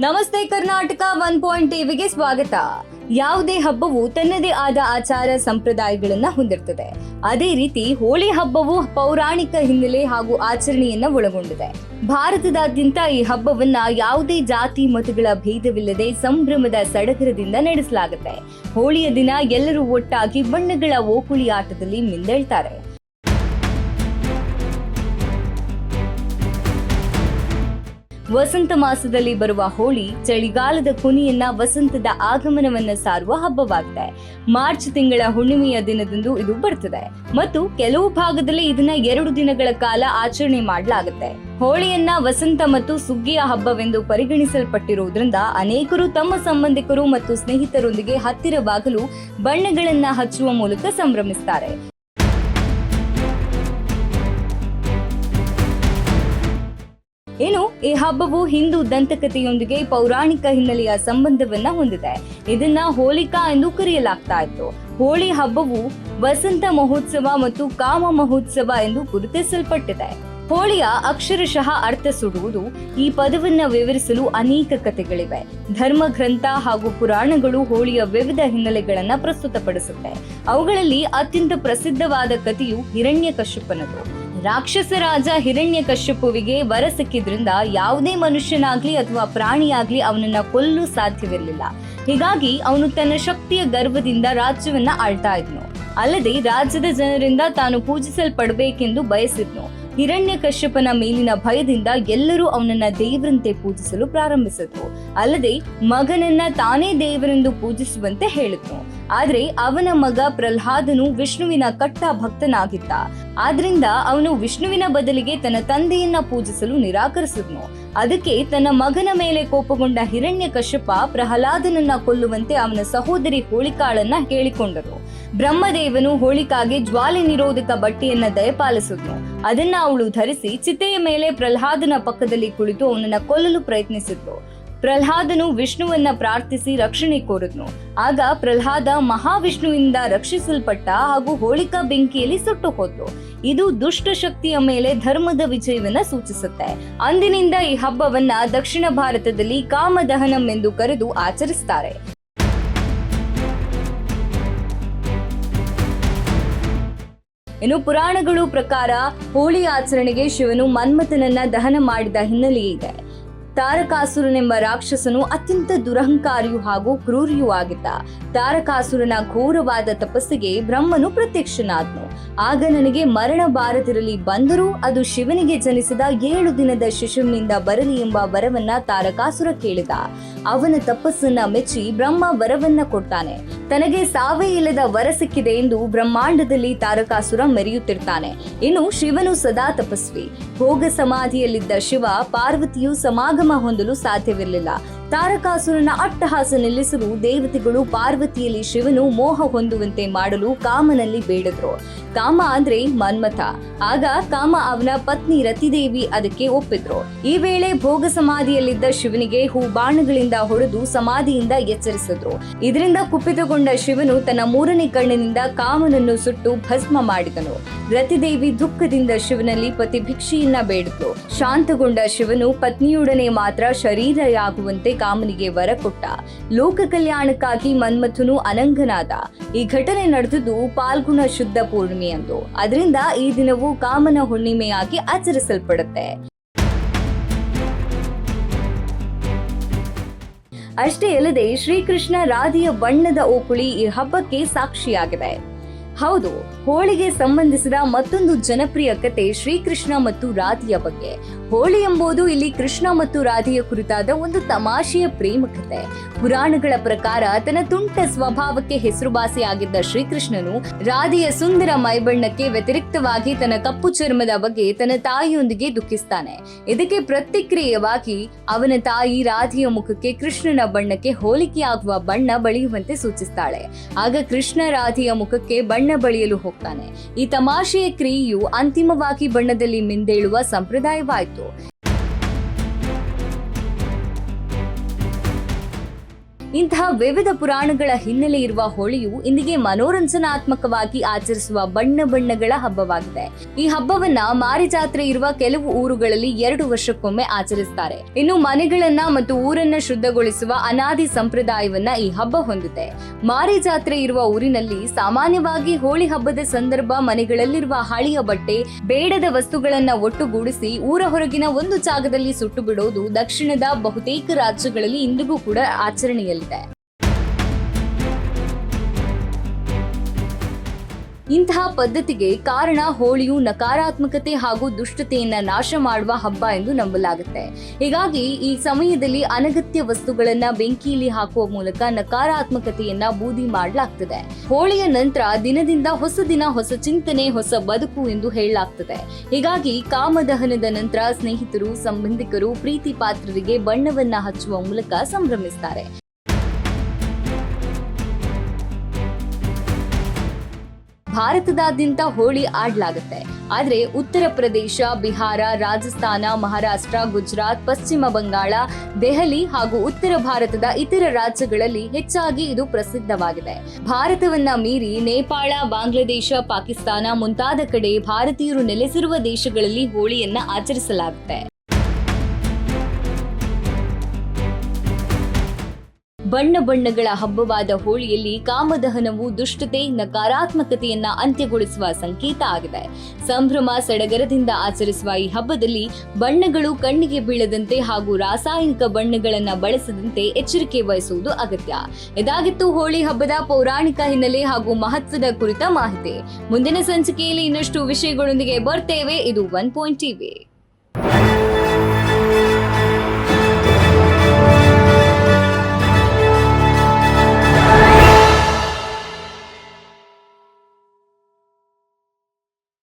ನಮಸ್ತೆ Karnataka one point ಟಿವಿಗೆ ಸ್ವಾಗತ. ಯಾವುದೇ ಹಬ್ಬವು ತನ್ನದೇ ಆದ ಆಚಾರ ಸಂಪ್ರದಾಯಗಳನ್ನ ಹೊಂದಿರ್ತದೆ. ಅದೇ ರೀತಿ ಹೋಳಿ ಹಬ್ಬವು ಪೌರಾಣಿಕ ಹಿನ್ನೆಲೆ ಹಾಗೂ ಆಚರಣೆಯನ್ನ ಒಳಗೊಂಡಿದೆ. ಭಾರತದಾದ್ಯಂತ ಈ ಹಬ್ಬವನ್ನ ಯಾವುದೇ ಜಾತಿ ಮತಗಳ ಭೇದವಿಲ್ಲದೆ ಸಂಭ್ರಮದ ಸಡಗರದಿಂದ ನಡೆಸಲಾಗುತ್ತೆ. ಹೋಳಿಯ ದಿನ ಎಲ್ಲರೂ ಒಟ್ಟಾಗಿ ಬಣ್ಣಗಳ ಓಕುಳಿ ಆಟದಲ್ಲಿ ಮಿಂದೇಳ್ತಾರೆ. ವಸಂತ ಮಾಸದಲ್ಲಿ ಬರುವ ಹೋಳಿ ಚಳಿಗಾಲದ ಕೊನೆಯನ್ನ ವಸಂತದ ಆಗಮನವನ್ನ ಸಾರುವ ಹಬ್ಬವಾಗಿದೆ ಮಾರ್ಚ್ ತಿಂಗಳ ಹುಣ್ಣಿಮೆಯ ದಿನದಂದು ಇದು ಬರ್ತದೆ. ಮತ್ತು ಕೆಲವು ಭಾಗದಲ್ಲಿ ಇದನ್ನ ಎರಡು ದಿನಗಳ ಕಾಲ ಆಚರಣೆ ಮಾಡಲಾಗುತ್ತೆ. ಹೋಳಿಯನ್ನ ವಸಂತ ಮತ್ತು ಸುಗ್ಗಿಯ ಹಬ್ಬವೆಂದು ಪರಿಗಣಿಸಲ್ಪಟ್ಟಿರುವುದರಿಂದ ಅನೇಕರು ತಮ್ಮ ಸಂಬಂಧಿಕರು ಮತ್ತು ಸ್ನೇಹಿತರೊಂದಿಗೆ ಹತ್ತಿರವಾಗಲು ಬಣ್ಣಗಳನ್ನ ಹಚ್ಚುವ ಮೂಲಕ ಸಂಭ್ರಮಿಸ್ತಾರೆ. ಇನ್ನು ಈ ಹಬ್ಬವು ಹಿಂದೂ ದಂತಕಥೆಯೊಂದಿಗೆ ಪೌರಾಣಿಕ ಹಿನ್ನೆಲೆಯ ಸಂಬಂಧವನ್ನ ಹೊಂದಿದೆ. ಇದನ್ನ ಹೋಲಿಕಾ ಎಂದು ಕರೆಯಲಾಗ್ತಾ ಇತ್ತು. ಹೋಳಿ ಹಬ್ಬವು ವಸಂತ ಮಹೋತ್ಸವ ಮತ್ತು ಕಾಮ ಮಹೋತ್ಸವ ಎಂದು ಗುರುತಿಸಲ್ಪಟ್ಟಿದೆ. ಹೋಳಿಯ ಅಕ್ಷರಶಃ ಅರ್ಥ ಸುಡುವುದು ಈ ಪದವನ್ನ ವಿವರಿಸಲು ಅನೇಕ ಕಥೆಗಳಿವೆ. ಧರ್ಮ ಗ್ರಂಥ ಹಾಗೂ ಪುರಾಣಗಳು ಹೋಳಿಯ ವಿವಿಧ ಹಿನ್ನೆಲೆಗಳನ್ನ ಪ್ರಸ್ತುತಪಡಿಸುತ್ತೆ. ಅವುಗಳಲ್ಲಿ ಅತ್ಯಂತ ಪ್ರಸಿದ್ಧವಾದ ಕಥೆಯು ಹಿರಣ್ಯಕಶ್ಯಪನದು. ರಾಕ್ಷಸ ರಾಜ ಹಿರಣ್ಯ ಕಶ್ಯಪುವಿಗೆ ವರ ಸಿಕ್ಕಿದ್ರಿಂದ ಯಾವುದೇ ಮನುಷ್ಯನಾಗ್ಲಿ ಅಥವಾ ಪ್ರಾಣಿಯಾಗ್ಲಿ ಅವನನ್ನ ಕೊಲ್ಲಲು ಸಾಧ್ಯವಿರಲಿಲ್ಲ. ಹೀಗಾಗಿ ಅವನು ತನ್ನ ಶಕ್ತಿಯ ಗರ್ವದಿಂದ ರಾಜ್ಯವನ್ನ ಆಳ್ತಾ ಇದ್ನು. ಅಲ್ಲದೆ ರಾಜ್ಯದ ಜನರಿಂದ ತಾನು ಪೂಜಿಸಲ್ಪಡಬೇಕೆಂದು ಬಯಸಿದ್ನು. ಹಿರಣ್ಯ ಕಶ್ಯಪನ ಮೇಲಿನ ಭಯದಿಂದ ಎಲ್ಲರೂ ಅವನನ್ನ ದೇವರಂತೆ ಪೂಜಿಸಲು ಪ್ರಾರಂಭಿಸಿದ್ರು. ಅಲ್ಲದೆ ಮಗನನ್ನ ತಾನೇ ದೇವರೆಂದು ಪೂಜಿಸುವಂತೆ ಹೇಳಿದ್ರು. ಆದ್ರೆ ಅವನ ಮಗ ಪ್ರಹ್ಲಾದನು ವಿಷ್ಣುವಿನ ಕಟ್ಟ ಭಕ್ತನಾಗಿದ್ದ ಆದ್ರಿಂದ ಅವನು ವಿಷ್ಣುವಿನ ಬದಲಿಗೆ ತನ್ನ ತಂದೆಯನ್ನ ಪೂಜಿಸಲು ನಿರಾಕರಿಸಿದ್ನು. ಅದಕ್ಕೆ ತನ್ನ ಮಗನ ಮೇಲೆ ಕೋಪಗೊಂಡ ಹಿರಣ್ಯ ಕಶ್ಯಪ ಪ್ರಹ್ಲಾದನನ್ನ ಕೊಲ್ಲುವಂತೆ ಅವನ ಸಹೋದರಿ ಹೋಳಿಕಾಳನ್ನ ಕೇಳಿಕೊಂಡರು ಬ್ರಹ್ಮದೇವನು ಹೋಳಿಕಾಗೆ ಜ್ವಾಲೆ ನಿರೋಧಕ ಬಟ್ಟೆಯನ್ನ ದಯಪಾಲಿಸಿದ್ನು. ಅದನ್ನ ಅವಳು ಧರಿಸಿ ಚಿತೆಯ ಮೇಲೆ ಪ್ರಹ್ಲಾದನ ಪಕ್ಕದಲ್ಲಿ ಕುಳಿತು ಅವನನ್ನ ಕೊಲ್ಲಲು ಪ್ರಯತ್ನಿಸಿದ್ಲು. ಪ್ರಹ್ಲಾದನು ವಿಷ್ಣುವನ್ನ ಪ್ರಾರ್ಥಿಸಿ ರಕ್ಷಣೆ ಕೋರಿದ್ನು. ಆಗ ಪ್ರಹ್ಲಾದ ಮಹಾವಿಷ್ಣುವಿಂದ ರಕ್ಷಿಸಲ್ಪಟ್ಟ ಹಾಗೂ ಹೋಳಿಕಾ ಬೆಂಕಿಯಲ್ಲಿ ಸುಟ್ಟು ಇದು ದುಷ್ಟ ಶಕ್ತಿಯ ಮೇಲೆ ಧರ್ಮದ ವಿಜಯವನ್ನ ಸೂಚಿಸುತ್ತೆ. ಅಂದಿನಿಂದ ಈ ಹಬ್ಬವನ್ನ ದಕ್ಷಿಣ ಭಾರತದಲ್ಲಿ ಕಾಮದಹನಂ ಎಂದು ಕರೆದು ಆಚರಿಸ್ತಾರೆ. ಇನ್ನು ಪುರಾಣಗಳು ಪ್ರಕಾರ ಹೋಳಿ ಆಚರಣೆಗೆ ಶಿವನು ಮನ್ಮಥನನ್ನ ದಹನ ಮಾಡಿದ ಹಿನ್ನೆಲೆ ಇದೆ. ತಾರಕಾಸುರನೆಂಬ ರಾಕ್ಷಸನು ಅತ್ಯಂತ ದುರಹಂಕಾರಿಯು ಹಾಗೂ ಕ್ರೂರಿಯೂ ಆಗಿದ್ದ. ತಾರಕಾಸುರನ ಘೋರವಾದ ತಪಸ್ಸಿಗೆ ಬ್ರಹ್ಮನು ಪ್ರತ್ಯಕ್ಷನಾದ್ನು. ಆಗ ನನಗೆ ಮರಣ ಬಾರದಿರಲಿ, ಬಂದರೂ ಅದು ಶಿವನಿಗೆ ಜನಿಸಿದ ಏಳು ದಿನದ ಶಿಶುವಿನಿಂದ ಬರಲಿ ಎಂಬ ವರವನ್ನ ತಾರಕಾಸುರ ಕೇಳಿದ. ಅವನ ತಪಸ್ಸನ್ನ ಮೆಚ್ಚಿ ಬ್ರಹ್ಮ ವರವನ್ನ ಕೊಡ್ತಾನೆ. ತನಗೆ ಸಾವೇ ಇಲ್ಲದ ವರ ಸಿಕ್ಕಿದೆ ಎಂದು ಬ್ರಹ್ಮಾಂಡದಲ್ಲಿ ತಾರಕಾಸುರ ಮೆರೆಯುತ್ತಿರ್ತಾನೆ. ಇನ್ನು ಶಿವನು ಸದಾ ತಪಸ್ವಿ. ಭೋಗ ಸಮಾಧಿಯಲ್ಲಿದ್ದ ಶಿವ ಪಾರ್ವತಿಯು ಸಮಾಗಮ ಹೊಂದಲು ಸಾಧ್ಯವಿರಲಿಲ್ಲ. ತಾರಕಾಸುರನ ಅಟ್ಟಹಾಸ ನಿಲ್ಲಿಸಲು ದೇವತೆಗಳು ಪಾರ್ವತಿಯಲ್ಲಿ ಶಿವನು ಮೋಹ ಹೊಂದುವಂತೆ ಮಾಡಲು ಕಾಮನಲ್ಲಿ ಬೇಡದ್ರು. ಕಾಮ ಅಂದ್ರೆ ಮನ್ಮಥ. ಆಗ ಕಾಮ ಅವನ ಪತ್ನಿ ರತಿದೇವಿ ಅದಕ್ಕೆ ಒಪ್ಪಿದ್ರು. ಈ ವೇಳೆ ಭೋಗ ಸಮಾಧಿಯಲ್ಲಿದ್ದ ಶಿವನಿಗೆ ಹೂ ಬಾಣಗಳಿಂದ ಹೊಡೆದು ಸಮಾಧಿಯಿಂದ ಎಚ್ಚರಿಸಿದ್ರು. ಇದರಿಂದ ಕುಪಿತಗೊಂಡ ಶಿವನು ತನ್ನ ಮೂರನೇ ಕಣ್ಣಿನಿಂದ ಕಾಮನನ್ನು ಸುಟ್ಟು ಭಸ್ಮ ಮಾಡಿದನು. ರತಿದೇವಿ ದುಃಖದಿಂದ ಶಿವನಲ್ಲಿ ಪತಿ ಭಿಕ್ಷೆಯನ್ನ ಬೇಡಿದ್ರು. ಶಾಂತಗೊಂಡ ಶಿವನು ಪತ್ನಿಯೊಡನೆ ಮಾತ್ರ ಶರೀರಯಾಗುವಂತೆ ಕಾಮನಿಗೆ ವರ ಕೊಟ್ಟ. ಲೋಕ ಕಲ್ಯಾಣಕ್ಕಾಗಿ ಮನ್ಮಥನು ಅನಂಗನಾದ. ಈ ಘಟನೆ ನಡೆದುದು ಪಾಲ್ಗುಣ ಶುದ್ಧ ಪೂರ್ಣಿಮೆಯಂದು ಅದರಿಂದ ಈ ದಿನವು ಕಾಮನ ಹುಣ್ಣಿಮೆಯಾಗಿ ಆಚರಿಸಲ್ಪಡುತ್ತೆ. ಅಷ್ಟೇ ಅಲ್ಲದೆ ಶ್ರೀಕೃಷ್ಣ ರಾಧಿಯ ಬಣ್ಣದ ಓಕುಳಿ ಈ ಹಬ್ಬಕ್ಕೆ ಸಾಕ್ಷಿಯಾಗಿದೆ. ಹೌದು ಹೋಳಿಗೆ ಸಂಬಂಧಿಸಿದ ಮತ್ತೊಂದು ಜನಪ್ರಿಯ ಕತೆ ಶ್ರೀಕೃಷ್ಣ ಮತ್ತು ರಾಧಿಯ ಬಗ್ಗೆ. ಹೋಳಿ ಎಂಬುದು ಇಲ್ಲಿ ಕೃಷ್ಣ ಮತ್ತು ರಾಧಿಯ ಕುರಿತಾದ ಒಂದು ತಮಾಷೆಯ ಪ್ರೇಮ ಕತೆ. ಪುರಾಣಗಳ ಪ್ರಕಾರ ತನ್ನ ತುಂಟ ಸ್ವಭಾವಕ್ಕೆ ಹೆಸರುವಾಸಿಯಾಗಿದ್ದ ಶ್ರೀಕೃಷ್ಣನು ರಾಧಿಯ ಸುಂದರ ಮೈಬಣ್ಣಕ್ಕೆ ವ್ಯತಿರಿಕ್ತವಾಗಿ ತನ್ನ ಕಪ್ಪು ಚರ್ಮದ ಬಗ್ಗೆ ತನ್ನ ತಾಯಿಯೊಂದಿಗೆ ದುಃಖಿಸ್ತಾನೆ. ಇದಕ್ಕೆ ಪ್ರತಿಕ್ರಿಯೆಯಾಗಿ ಅವನ ತಾಯಿ ರಾಧಿಯ ಮುಖಕ್ಕೆ ಕೃಷ್ಣನ ಬಣ್ಣಕ್ಕೆ ಹೋಲಿಕೆಯಾಗುವ ಬಣ್ಣ ಬಳಿಯುವಂತೆ ಸೂಚಿಸ್ತಾಳೆ. ಆಗ ಕೃಷ್ಣ ರಾಧಿಯ ಮುಖಕ್ಕೆ ಬಣ್ಣ ಬಳಿಯಲು ಈ ತಮಾಷೆಯ ಕ್ರಿಯೆಯು ಅಂತಿಮವಾಗಿ ಬಣ್ಣದಲ್ಲಿ ಮಿಂದೇಳುವ ಸಂಪ್ರದಾಯವಾಯಿತು. ಇಂತಹ ವಿವಿಧ ಪುರಾಣಗಳ ಹಿನ್ನೆಲೆ ಇರುವ ಹೋಳಿಯು ಇಂದಿಗೆ ಮನೋರಂಜನಾತ್ಮಕವಾಗಿ ಆಚರಿಸುವ ಬಣ್ಣ ಬಣ್ಣಗಳ ಹಬ್ಬವಾಗಿದೆ. ಈ ಹಬ್ಬವನ್ನ ಮಾರಿ ಜಾತ್ರೆ ಇರುವ ಕೆಲವು ಊರುಗಳಲ್ಲಿ ಎರಡು ವರ್ಷಕ್ಕೊಮ್ಮೆ ಆಚರಿಸುತ್ತಾರೆ ಇನ್ನು ಮನೆಗಳನ್ನ ಮತ್ತು ಊರನ್ನ ಶುದ್ಧಗೊಳಿಸುವ ಅನಾದಿ ಸಂಪ್ರದಾಯವನ್ನ ಈ ಹಬ್ಬ ಹೊಂದಿದೆ ಮಾರಿ ಜಾತ್ರೆ ಇರುವ ಊರಿನಲ್ಲಿ ಸಾಮಾನ್ಯವಾಗಿ ಹೋಳಿ ಹಬ್ಬದ ಸಂದರ್ಭ ಮನೆಗಳಲ್ಲಿರುವ ಹಳೆಯ ಬಟ್ಟೆ, ಬೇಡದ ವಸ್ತುಗಳನ್ನ ಒಟ್ಟುಗೂಡಿಸಿ ಊರ ಹೊರಗಿನ ಒಂದು ಜಾಗದಲ್ಲಿ ಸುಟ್ಟು ಬಿಡೋದು ದಕ್ಷಿಣದ ಬಹುತೇಕ ರಾಜ್ಯಗಳಲ್ಲಿ ಇಂದಿಗೂ ಕೂಡ ಆಚರಣೆಯಲ್ಲಿದೆ ಇಂತಹ ಪದ್ಧತಿಗೆ ಕಾರಣ ಹೋಳಿಯು ನಕಾರಾತ್ಮಕತೆ ಹಾಗೂ ದುಷ್ಟತೆಯನ್ನ ನಾಶ ಮಾಡುವ ಹಬ್ಬ ಎಂದು ನಂಬಲಾಗುತ್ತೆ. ಹೀಗಾಗಿ ಈ ಸಮಯದಲ್ಲಿ ಅನಗತ್ಯ ವಸ್ತುಗಳನ್ನ ಬೆಂಕಿಯಲ್ಲಿ ಹಾಕುವ ಮೂಲಕ ನಕಾರಾತ್ಮಕತೆಯನ್ನ ಬೂದಿ ಮಾಡಲಾಗ್ತದೆ. ಹೋಳಿಯ ನಂತರ ದಿನದಿಂದ ಹೊಸ ದಿನ, ಹೊಸ ಚಿಂತನೆ, ಹೊಸ ಬದುಕು ಎಂದು ಹೇಳಲಾಗ್ತದೆ. ಹೀಗಾಗಿ ಕಾಮದಹನದ ನಂತರ ಸ್ನೇಹಿತರು, ಸಂಬಂಧಿಕರು, ಪ್ರೀತಿ ಪಾತ್ರರಿಗೆ ಬಣ್ಣವನ್ನ ಹಚ್ಚುವ ಮೂಲಕ ಸಂಭ್ರಮಿಸ್ತಾರೆ. ಭಾರತದಾದ್ಯಂತ ಹೋಳಿ ಆಡ್ಲಾಗುತ್ತೆ. ಆದ್ರೆ ಉತ್ತರ ಪ್ರದೇಶ, ಬಿಹಾರ, ರಾಜಸ್ಥಾನ, ಮಹಾರಾಷ್ಟ್ರ, ಗುಜರಾತ್, ಪಶ್ಚಿಮ ಬಂಗಾಳ, ದೆಹಲಿ ಹಾಗೂ ಉತ್ತರ ಭಾರತದ ಇತರ ರಾಜ್ಯಗಳಲ್ಲಿ ಹೆಚ್ಚಾಗಿ ಇದು ಪ್ರಸಿದ್ಧವಾಗಿದೆ. ಭಾರತವನ್ನ ಮೀರಿ ನೇಪಾಳ, ಬಾಂಗ್ಲಾದೇಶ, ಪಾಕಿಸ್ತಾನ ಮುಂತಾದ ಕಡೆ ಭಾರತೀಯರು ನೆಲೆಸಿರುವ ದೇಶಗಳಲ್ಲಿ ಹೋಳಿಯನ್ನ ಆಚರಿಸಲಾಗುತ್ತೆ. ಬಣ್ಣ ಬಣ್ಣಗಳ ಹಬ್ಬವಾದ ಹೋಳಿಯಲ್ಲಿ ಕಾಮದಹನವು ದುಷ್ಟತೆ, ನಕಾರಾತ್ಮಕತೆಯನ್ನ ಅಂತ್ಯಗೊಳಿಸುವ ಸಂಕೇತ ಆಗಿದೆ. ಸಂಭ್ರಮ ಸಡಗರದಿಂದ ಆಚರಿಸುವ ಈ ಹಬ್ಬದಲ್ಲಿ ಬಣ್ಣಗಳು ಕಣ್ಣಿಗೆ ಬೀಳದಂತೆ ಹಾಗೂ ರಾಸಾಯನಿಕ ಬಣ್ಣಗಳನ್ನ ಬಳಸದಂತೆ ಎಚ್ಚರಿಕೆ ವಹಿಸುವುದು ಅಗತ್ಯ. ಇದಾಗಿತ್ತು ಹೋಳಿ ಹಬ್ಬದ ಪೌರಾಣಿಕ ಹಿನ್ನೆಲೆ ಹಾಗೂ ಮಹತ್ವದ ಕುರಿತ ಮಾಹಿತಿ. ಮುಂದಿನ ಸಂಚಿಕೆಯಲ್ಲಿ ಇನ್ನಷ್ಟು ವಿಷಯಗಳೊಂದಿಗೆ ಬರ್ತೇವೆ. ಇದು ಒನ್ ಪಾಯಿಂಟ್ ಟಿವಿ.